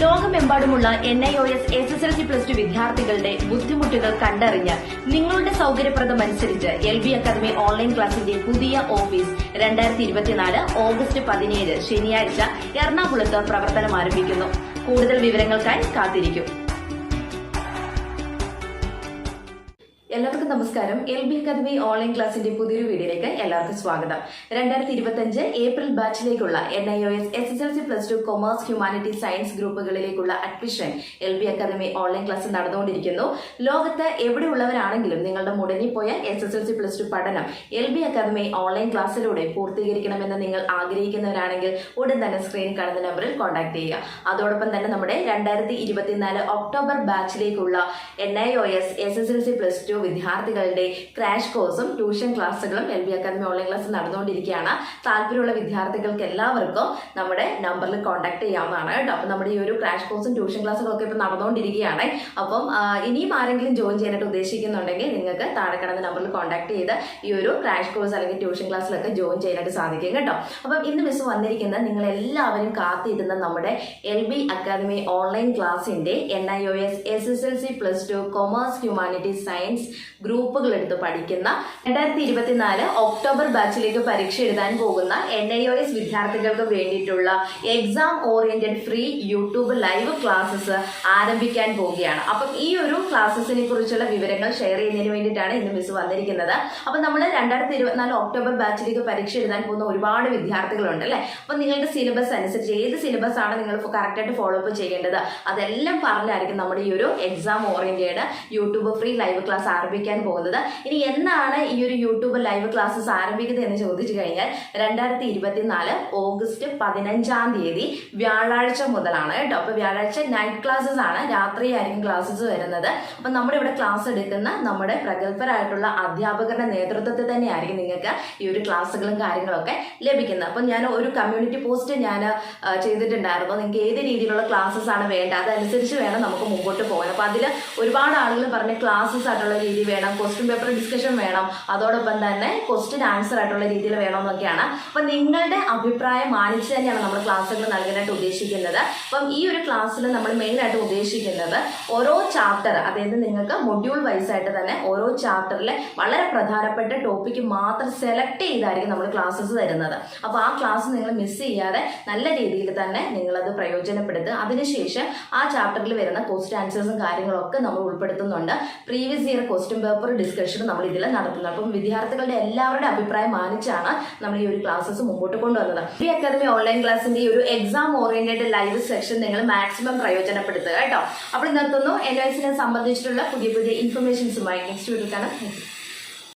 ലോകമെമ്പാടുമുള്ള N I O S S S L C plus two വിദ്യാർത്ഥികളുടെ ബുദ്ധിമുട്ടുകൾ കണ്ടറിഞ്ഞ് നിങ്ങളുടെ സൌകര്യപ്രദമനുസരിച്ച് എൽ ബി അക്കാദമി ഓൺലൈൻ ക്ലാസിന്റെ പുതിയ ഓഫീസ് രണ്ടായിരത്തി ഇരുപത്തിനാല് ഓഗസ്റ്റ് പതിനേഴ് ശനിയാഴ്ച എറണാകുളത്ത് പ്രവർത്തനം ആരംഭിക്കുന്നു കൂടുതൽ വിവരങ്ങൾക്കായി കാത്തിരിക്കും. എല്ലാവർക്കും നമസ്കാരം. എൽ ബി അക്കാദമി ഓൺലൈൻ ക്ലാസിന്റെ പുതിയൊരു വീഡിയോയിലേക്ക് എല്ലാവർക്കും സ്വാഗതം. രണ്ടായിരത്തി ഇരുപത്തിയഞ്ച് April ബാച്ചിലേക്കുള്ള N I O S S S L C plus two commerce humanity science ഗ്രൂപ്പുകളിലേക്കുള്ള admission L B academy online class നടന്നുകൊണ്ടിരിക്കുന്നു. ലോകത്ത് എവിടെയുള്ളവരാണെങ്കിലും നിങ്ങളുടെ മുടങ്ങിപ്പോയ S S L C plus two പഠനം എൽ ബി അക്കാദമി ഓൺലൈൻ ക്ലാസ്സിലൂടെ പൂർത്തീകരിക്കണമെന്ന് നിങ്ങൾ ആഗ്രഹിക്കുന്നവരാണെങ്കിൽ ഉടൻ തന്നെ സ്ക്രീൻ കാണുന്ന നമ്പറിൽ കോൺടാക്ട് ചെയ്യുക. അതോടൊപ്പം തന്നെ നമ്മുടെ രണ്ടായിരത്തി ഇരുപത്തിനാല് October ബാച്ചിലേക്കുള്ള N I O S S S L C plus two വിദ്യാർത്ഥികളുടെ ക്രാഷ് കോഴ്സും ട്യൂഷൻ ക്ലാസ്സുകളും L B academy online class നടന്നുകൊണ്ടിരിക്കുകയാണ്. താല്പര്യമുള്ള വിദ്യാർത്ഥികൾക്ക് എല്ലാവർക്കും നമ്മുടെ നമ്പറിൽ കോൺടാക്ട് ചെയ്യാവുന്നതാണ് കേട്ടോ. അപ്പം നമ്മുടെ ഈ ഒരു ക്രാഷ് കോഴ്സും ട്യൂഷൻ ക്ലാസ്സുകളും ഒക്കെ ഇപ്പം നടന്നുകൊണ്ടിരിക്കുകയാണ്. അപ്പം ഇനിയും ആരെങ്കിലും ജോയിൻ ചെയ്യാനായിട്ട് ഉദ്ദേശിക്കുന്നുണ്ടെങ്കിൽ നിങ്ങൾക്ക് താഴെ കിടന്ന നമ്പറിൽ കോൺടാക്ട് ചെയ്ത് ഈ ഒരു ക്രാഷ് കോഴ്സ് അല്ലെങ്കിൽ ട്യൂഷൻ ക്ലാസ്സിലൊക്കെ ജോയിൻ ചെയ്യാനായിട്ട് സാധിക്കും കേട്ടോ. അപ്പം ഇന്ന് മിസ് വന്നിരിക്കുന്ന നിങ്ങൾ എല്ലാവരും കാത്തിരുന്ന നമ്മുടെ എൽ ബി അക്കാദമി ഓൺലൈൻ ക്ലാസ്സിന്റെ N I O S S S L C plus two commerce humanities science ഗ്രൂപ്പുകൾ എടുത്ത് പഠിക്കുന്ന രണ്ടായിരത്തി ഇരുപത്തിനാല് ഒക്ടോബർ ബാച്ചിലേക്ക് പരീക്ഷ എഴുതാൻ പോകുന്ന എൻ ഐ ഒ എസ് വിദ്യാർത്ഥികൾക്ക് വേണ്ടിയിട്ടുള്ള exam oriented free YouTube live classes ആരംഭിക്കാൻ പോവുകയാണ്. അപ്പം ഈ ഒരു ക്ലാസ്സസിനെ കുറിച്ചുള്ള വിവരങ്ങൾ ഷെയർ ചെയ്യുന്നതിന് വേണ്ടിയിട്ടാണ് ഇന്ന് മിസ് വന്നിരിക്കുന്നത്. അപ്പം നമ്മൾ രണ്ടായിരത്തി ഇരുപത്തിനാല് ഒക്ടോബർ ബാച്ചിലേക്ക് പരീക്ഷ എഴുതാൻ പോകുന്ന ഒരുപാട് വിദ്യാർത്ഥികളുണ്ട് അല്ലേ? അപ്പം നിങ്ങളുടെ സിലബസ് അനുസരിച്ച് ഏത് സിലബസ് ആണ് നിങ്ങൾ കറക്റ്റായിട്ട് ഫോളോ അപ്പ് ചെയ്യേണ്ടത്? അതെല്ലാം പറഞ്ഞായിരിക്കും നമ്മുടെ ഈ ഒരു exam oriented YouTube free live class ആരംഭിക്കാൻ പോകുന്നത്. ഇനി എന്നാണ് ഈ ഒരു യൂട്യൂബ് ലൈവ് ക്ലാസ്സസ് ആരംഭിക്കുന്നത് എന്ന് ചോദിച്ചു കഴിഞ്ഞാൽ രണ്ടായിരത്തി ഇരുപത്തിനാല് ഓഗസ്റ്റ് പതിനഞ്ചാം തീയതി വ്യാഴാഴ്ച മുതലാണ് കേട്ടോ. അപ്പൊ വ്യാഴാഴ്ച നൈറ്റ് ക്ലാസ്സസ് ആണ്. രാത്രിയായിരിക്കും ക്ലാസ്സസ് വരുന്നത്. അപ്പൊ നമ്മുടെ ഇവിടെ ക്ലാസ് എടുക്കുന്ന നമ്മുടെ പ്രഗത്ഭരായിട്ടുള്ള അധ്യാപകരുടെ നേതൃത്വത്തിൽ തന്നെയായിരിക്കും നിങ്ങൾക്ക് ഈ ഒരു ക്ലാസ്സുകളും കാര്യങ്ങളൊക്കെ ലഭിക്കുന്നത്. അപ്പം ഞാൻ ഒരു കമ്മ്യൂണിറ്റി പോസ്റ്റ് ഞാൻ ചെയ്തിട്ടുണ്ടായിരുന്നു. നിങ്ങൾക്ക് ഏത് രീതിയിലുള്ള ക്ലാസ്സസ് ആണ് വേണ്ടത് അതനുസരിച്ച് വേണം നമുക്ക് മുമ്പോട്ട് പോകാൻ. അപ്പൊ അതിൽ ഒരുപാട് ആളുകൾ പറഞ്ഞ ക്ലാസ്സസ് ആയിട്ടുള്ള രീതി വേണം ക്വസ്റ്റ്യൻ പേപ്പർ ഡിസ്കഷൻ വേണം. അതോടൊപ്പം തന്നെ ക്വസ്റ്റ്യൻ ആൻസർ ആയിട്ടുള്ള രീതിയിൽ വേണമെന്നൊക്കെയാണ് അപ്പം നിങ്ങളുടെ അഭിപ്രായം മാനിച്ച് തന്നെയാണ് നമ്മൾ ക്ലാസ്സുകൾ നൽകാനായിട്ട് ഉദ്ദേശിക്കുന്നത്. അപ്പം ഈ ഒരു ക്ലാസ്സിൽ നമ്മൾ മെയിൻ ആയിട്ട് ഉദ്ദേശിക്കുന്നത് ഓരോ ചാപ്റ്റർ അതായത് നിങ്ങൾക്ക് മൊഡ്യൂൾ വൈസ് ആയിട്ട് തന്നെ ഓരോ ചാപ്റ്ററിലെ വളരെ പ്രധാനപ്പെട്ട ടോപ്പിക്ക് മാത്രം സെലക്ട് ചെയ്തായിരിക്കും നമ്മൾ ക്ലാസ്സസ് തരുന്നത്. അപ്പോൾ ആ ക്ലാസ് നിങ്ങൾ മിസ് ചെയ്യാതെ നല്ല രീതിയിൽ തന്നെ നിങ്ങളത് പ്രയോജനപ്പെടുത്തുക. അതിനുശേഷം ആ ചാപ്റ്ററിൽ വരുന്ന ക്വസ്റ്റ്യൻ ആൻസേഴ്സും കാര്യങ്ങളൊക്കെ നമ്മൾ ഉൾപ്പെടുത്തുന്നുണ്ട്. Previous year question paper discussion നമ്മൾ ഇതിൽ നടത്തുന്നത്. അപ്പം വിദ്യാർത്ഥികളുടെ എല്ലാവരുടെ അഭിപ്രായം മാനിച്ചാണ് നമ്മൾ ഈ ഒരു ക്ലാസ്സസ് മുമ്പോട്ട് കൊണ്ടുവന്നത്. ഈ അക്കാദമി ഓൺലൈൻ ക്ലാസ്സിന്റെ ഒരു എക്സാം ഓറിയന്റഡ് ലൈവ് സെക്ഷൻ നിങ്ങൾ മാക്സിമം പ്രയോജനപ്പെടുത്തുക കേട്ടോ. അപ്പോൾ നിർത്തുന്നു എൻ എസിനെ സംബന്ധിച്ചിട്ടുള്ള പുതിയ പുതിയ ഇൻഫർമേഷൻസുമായി നെക്സ്റ്റ് വീട്ടിൽ കാണാം.